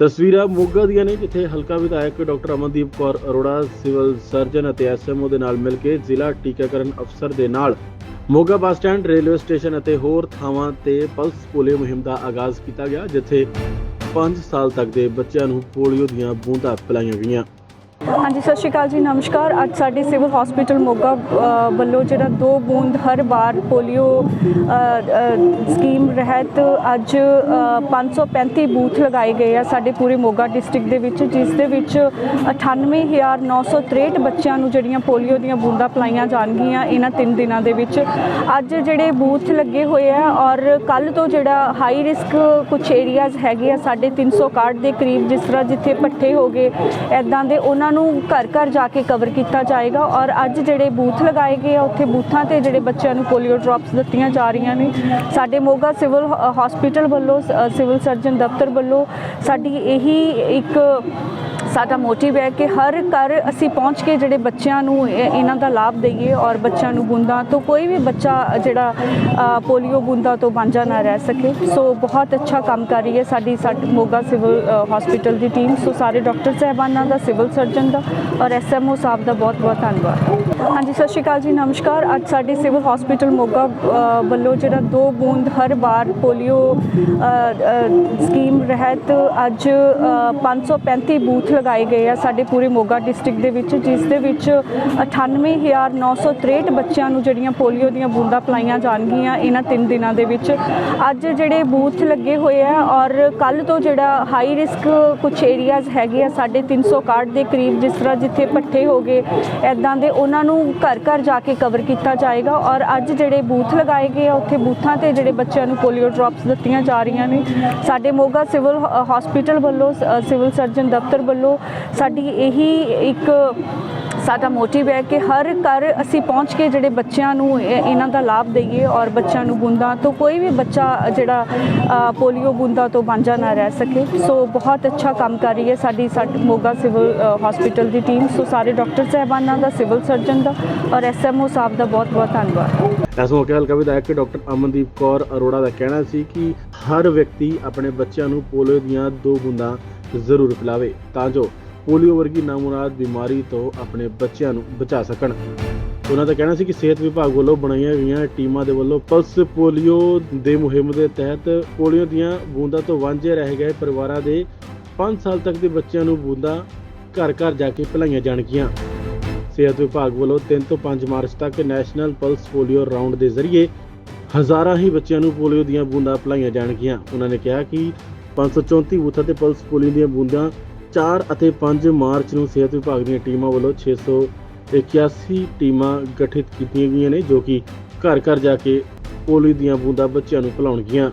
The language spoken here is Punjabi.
ਤਸਵੀਰਾਂ ਮੋਗਾ ਦੀਆਂ ਨੇ, ਜਿੱਥੇ ਹਲਕਾ ਵਿਧਾਇਕ doctor Amandeep Kaur Arora, civil surgeon ਅਤੇ ਐਸਐਮਓ ਦੇ ਨਾਲ ਮਿਲ ਕੇ ਜ਼ਿਲ੍ਹਾ ਟੀਕਾਕਰਨ ਅਫਸਰ ਦੇ ਨਾਲ Moga bus stand, railway station ਅਤੇ ਹੋਰ ਥਾਵਾਂ ਤੇ ਪਲਸ ਪੋਲੀਓ ਮੁਹਿੰਮ ਦਾ ਆਗਾਜ਼ ਕੀਤਾ ਗਿਆ, ਜਿੱਥੇ 5 ਸਾਲ ਤੱਕ ਦੇ ਬੱਚਿਆਂ ਨੂੰ ਪੋਲੀਓ ਦੀਆਂ ਬੂੰਦਾਂ ਪਿਲਾਈਆਂ ਗਈਆਂ। ਹਾਂਜੀ ਸਤਿ ਸ਼੍ਰੀ ਅਕਾਲ ਜੀ ਨਮਸਕਾਰ। ਅੱਜ ਸਾਡੇ ਸਿਵਲ ਹਸਪੀਟਲ ਮੋਗਾ ਵੱਲੋਂ ਜਿਹੜਾ ਦੋ ਬੂੰਦ ਹਰ ਵਾਰ ਪੋਲੀਓ ਸਕੀਮ ਰਹਿਤ ਅੱਜ ਅ, 535 ਬੂਥ ਲਗਾਏ ਗਏ ਆ ਸਾਡੇ ਪੂਰੇ ਮੋਗਾ ਡਿਸਟ੍ਰਿਕਟ ਦੇ ਵਿੱਚ ਜਿਸ ਦੇ ਵਿੱਚ 98963 ਬੱਚਿਆਂ ਨੂੰ ਜਿਹੜੀਆਂ ਪੋਲੀਓ ਦੀਆਂ ਬੂੰਦਾਂ ਪਿਲਾਈਆਂ ਜਾਣਗੀਆਂ ਇਹਨਾਂ ਤਿੰਨ ਦਿਨਾਂ ਦੇ ਵਿੱਚ। ਅੱਜ ਜਿਹੜੇ ਬੂਥ ਲੱਗੇ ਹੋਏ ਆ ਔਰ ਕੱਲ ਤੋਂ ਜਿਹੜਾ ਹਾਈ ਰਿਸਕ ਕੁਝ ਏਰੀਆਜ਼ ਹੈਗੇ ਆ ਸਾਡੇ 361 ਦੇ ਕਰੀਬ ਜਿਸ ਤਰ੍ਹਾਂ ਜਿੱਥੇ ਪੱਠੇ ਹੋ ਗਏ ਐਦਾਂ ਦੇ ਉਹਨਾਂ ਨੂੰ ਘਰ ਘਰ ਜਾ ਕੇ ਕਵਰ ਕੀਤਾ ਜਾਏਗਾ ਔਰ ਅੱਜ ਜਿਹੜੇ ਬੂਥ ਲਗਾਏ ਗਏ ਆ, ਉੱਥੇ ਬੂਥਾਂ ਤੇ ਜਿਹੜੇ ਬੱਚਿਆਂ ਨੂੰ ਪੋਲੀਓ ਡ੍ਰੌਪਸ ਦਿੱਤੀਆਂ ਜਾ ਰਹੀਆਂ ਨੇ। ਸਾਡੇ ਮੋਗਾ ਸਿਵਲ ਹ- ਹਸਪੀਟਲ ਵੱਲੋਂ ਸ- ਸਿਵਲ ਸਰਜਨ ਦਫ਼ਤਰ ਵੱਲੋਂ ਸਾਡੀ ਇਹੀ ਇੱਕ ਸਾਡਾ ਮੋਟਿਵ ਹੈ ਕਿ ਹਰ ਘਰ ਅਸੀਂ ਪਹੁੰਚ ਕੇ ਜਿਹੜੇ ਬੱਚਿਆਂ ਨੂੰ ਇਹ- ਇਹਨਾਂ ਦਾ ਲਾਭ ਦਈਏ ਔਰ ਬੱਚਿਆਂ ਨੂੰ ਬੂੰਦਾਂ ਤੋਂ ਕੋਈ ਵੀ ਬੱਚਾ ਜਿਹੜਾ ਪੋਲੀਓ ਬੂੰਦਾਂ ਤੋਂ ਵਾਂਝਾ ਨਾ ਰਹਿ ਸਕੇ। ਸੋ ਬਹੁਤ ਅੱਛਾ ਕੰਮ ਕਰ ਰਹੀ ਹੈ ਸਾਡੀ ਸਾਡੀ ਮੋਗਾ ਸਿਵਲ ਅ, ਹਸਪੀਟਲ ਦੀ ਟੀਮ ਸੋ ਸਾਰੇ ਡਾਕਟਰ ਸਾਹਿਬਾਨਾਂ ਦਾ ਸਿਵਲ ਸਰਜਨ ਦਾ ਔਰ ਐਸਐਮਓ ਸਾਹਿਬ ਦਾ ਬਹੁਤ ਬਹੁਤ ਧੰਨਵਾਦ। ਹਾਂਜੀ ਸਤਿ ਸ਼੍ਰੀ ਅਕਾਲ ਜੀ ਨਮਸਕਾਰ। ਅੱਜ ਸਾਡੇ ਸਿਵਲ ਹਸਪੀਟਲ ਮੋਗਾ ਵੱਲੋਂ ਜਿਹੜਾ ਦੋ ਬੂੰਦ ਹਰ ਵਾਰ ਪੋਲੀਓ ਸਕੀਮ ਰਹਿਤ ਅੱਜ ਅ, 535 ਬੂਥ ਲਗਾਏ ਗਏ ਆ ਸਾਡੇ ਪੂਰੇ ਮੋਗਾ ਡਿਸਟ੍ਰਿਕਟ ਦੇ ਵਿੱਚ, ਜਿਸ ਦੇ ਵਿੱਚ 98963 ਬੱਚਿਆਂ ਨੂੰ ਜਿਹੜੀਆਂ ਪੋਲੀਓ ਦੀਆਂ ਬੂੰਦਾਂ ਪਿਲਾਈਆਂ ਜਾਣਗੀਆਂ ਇਹਨਾਂ ਤਿੰਨ ਦਿਨਾਂ ਦੇ ਵਿੱਚ। ਅੱਜ ਜਿਹੜੇ ਬੂਥ ਲੱਗੇ ਹੋਏ ਆ ਔਰ ਕੱਲ ਤੋਂ ਜਿਹੜਾ ਹਾਈ ਰਿਸਕ ਕੁਝ ਏਰੀਆਜ਼ ਹੈਗੇ ਆ ਸਾਡੇ 361 ਦੇ ਕਰੀਬ ਜਿਸ ਤਰ੍ਹਾਂ ਜਿੱਥੇ ਪੱਠੇ ਹੋ ਗਏ ਐਦਾਂ ਦੇ ਉਹਨਾਂ ਨੂੰ ਘਰ ਘਰ ਜਾ ਕੇ ਕਵਰ ਕੀਤਾ ਜਾਏਗਾ ਔਰ ਅੱਜ ਜਿਹੜੇ ਬੂਥ ਲਗਾਏ ਗਏ ਆ, ਉੱਥੇ ਬੂਥਾਂ ਤੇ ਜਿਹੜੇ ਬੱਚਿਆਂ ਨੂੰ ਪੋਲੀਓ ਡ੍ਰੌਪਸ ਦਿੱਤੀਆਂ ਜਾ ਰਹੀਆਂ ਨੇ। ਸਾਡੇ ਮੋਗਾ ਸਿਵਲ ਹ- ਹਸਪੀਟਲ ਵੱਲੋਂ ਸ- ਸਿਵਲ ਸਰਜਨ ਦਫ਼ਤਰ ਵੱਲੋਂ ਸਾਡੀ ਇਹੀ ਇੱਕ ਸਾਡਾ ਮੋਟਿਵ ਹੈ ਕਿ ਹਰ ਘਰ ਅਸੀਂ ਪਹੁੰਚ ਕੇ ਜਿਹੜੇ ਬੱਚਿਆਂ ਨੂੰ ਇਹ- ਇਹਨਾਂ ਦਾ ਲਾਭ ਦਈਏ ਔਰ ਬੱਚਿਆਂ ਨੂੰ ਬੂੰਦਾਂ ਤੋਂ ਕੋਈ ਵੀ ਬੱਚਾ ਜਿਹੜਾ ਪੋਲੀਓ ਬੂੰਦਾਂ ਤੋਂ ਵਾਂਝਾ ਨਾ ਰਹਿ ਸਕੇ। ਸੋ ਬਹੁਤ ਅੱਛਾ ਕੰਮ ਕਰ ਰਹੀ ਹੈ ਸਾਡੀ ਸਾਡੀ ਮੋਗਾ ਸਿਵਲ ਅ, ਹਸਪੀਟਲ ਦੀ ਟੀਮ ਸੋ ਸਾਰੇ ਡਾਕਟਰ ਸਾਹਿਬਾਨਾਂ ਦਾ ਸਿਵਲ ਸਰਜਨ ਦਾ ਔਰ ਐਸਐਮਓ ਸਾਹਿਬ ਦਾ ਬਹੁਤ ਬਹੁਤ ਧੰਨਵਾਦ। ਇਸ ਮੌਕੇ ਹਲਕਾ ਵਿਧਾਇਕ ਡਾਕਟਰ ਅਮਨਦੀਪ ਕੌਰ ਅਰੋੜਾ ਦਾ ਕਹਿਣਾ ਸੀ ਕਿ ਹਰ ਵਿਅਕਤੀ ਆਪਣੇ ਬੱਚਿਆਂ ਨੂੰ ਪੋਲੀਓ ਦੀਆਂ ਦੋ ਬੂੰਦਾਂ ਜ਼ਰੂਰ ਪਿਲਾਵੇ। ਤਾਂ ਜੋ ਪੋਲੀਓ ਵਰਗੀ ਨਾਮੁਰਾਦ ਬਿਮਾਰੀ ਤੋਂ ਆਪਣੇ ਬੱਚਿਆਂ ਨੂੰ ਬਚਾ ਸਕਣ। ਉਹਨਾਂ ਦਾ ਕਹਿਣਾ ਸੀ ਕਿ ਸਿਹਤ ਵਿਭਾਗ ਵੱਲੋਂ ਬਣਾਈਆਂ ਗਈਆਂ ਟੀਮਾਂ ਦੇ ਵੱਲੋਂ ਪਲਸ ਪੋਲੀਓ ਦੇ ਮੁਹਿੰਮ ਦੇ ਤਹਿਤ ਪੋਲੀਓ ਦੀਆਂ ਬੂੰਦਾਂ ਤੋਂ ਵਾਂਝੇ ਰਹਿ ਗਏ ਪਰਿਵਾਰਾਂ ਦੇ 5 ਸਾਲ ਤੱਕ ਦੇ ਬੱਚਿਆਂ ਨੂੰ ਬੂੰਦਾਂ ਘਰ ਘਰ ਜਾ ਕੇ ਪਿਲਾਈਆਂ ਜਾਣਗੀਆਂ। ਸਿਹਤ ਵਿਭਾਗ ਵੱਲੋਂ 3 ਤੋਂ 5 ਮਾਰਚ ਤੱਕ ਨੈਸ਼ਨਲ ਪਲਸ ਪੋਲੀਓ ਰਾਉਂਡ ਦੇ ਜ਼ਰੀਏ ਹਜ਼ਾਰਾਂ ਹੀ ਬੱਚਿਆਂ ਨੂੰ ਪੋਲੀਓ ਦੀਆਂ ਬੂੰਦਾਂ ਪਿਲਾਈਆਂ ਜਾਣਗੀਆਂ। ਉਹਨਾਂ ਨੇ ਕਿਹਾ ਕਿ 534 ਬੂਥਾਂ ਤੇ ਪਲਸ ਪੋਲੀਓ ਦੀਆਂ ਬੂੰਦਾਂ 4 ਅਤੇ 5 ਮਾਰਚ ਨੂੰ ਸਿਹਤ ਵਿਭਾਗ ਦੀਆਂ ਟੀਮਾਂ ਵੱਲੋਂ 681 ਟੀਮਾਂ ਗਠਿਤ ਕੀਤੀਆਂ ਗਈਆਂ ਨੇ, ਜੋ ਕਿ ਘਰ ਘਰ ਜਾ ਕੇ ਪੋਲੀਓ ਦੀਆਂ ਬੂੰਦਾਂ ਬੱਚਿਆਂ ਨੂੰ ਪਿਲਾਉਣਗੀਆਂ।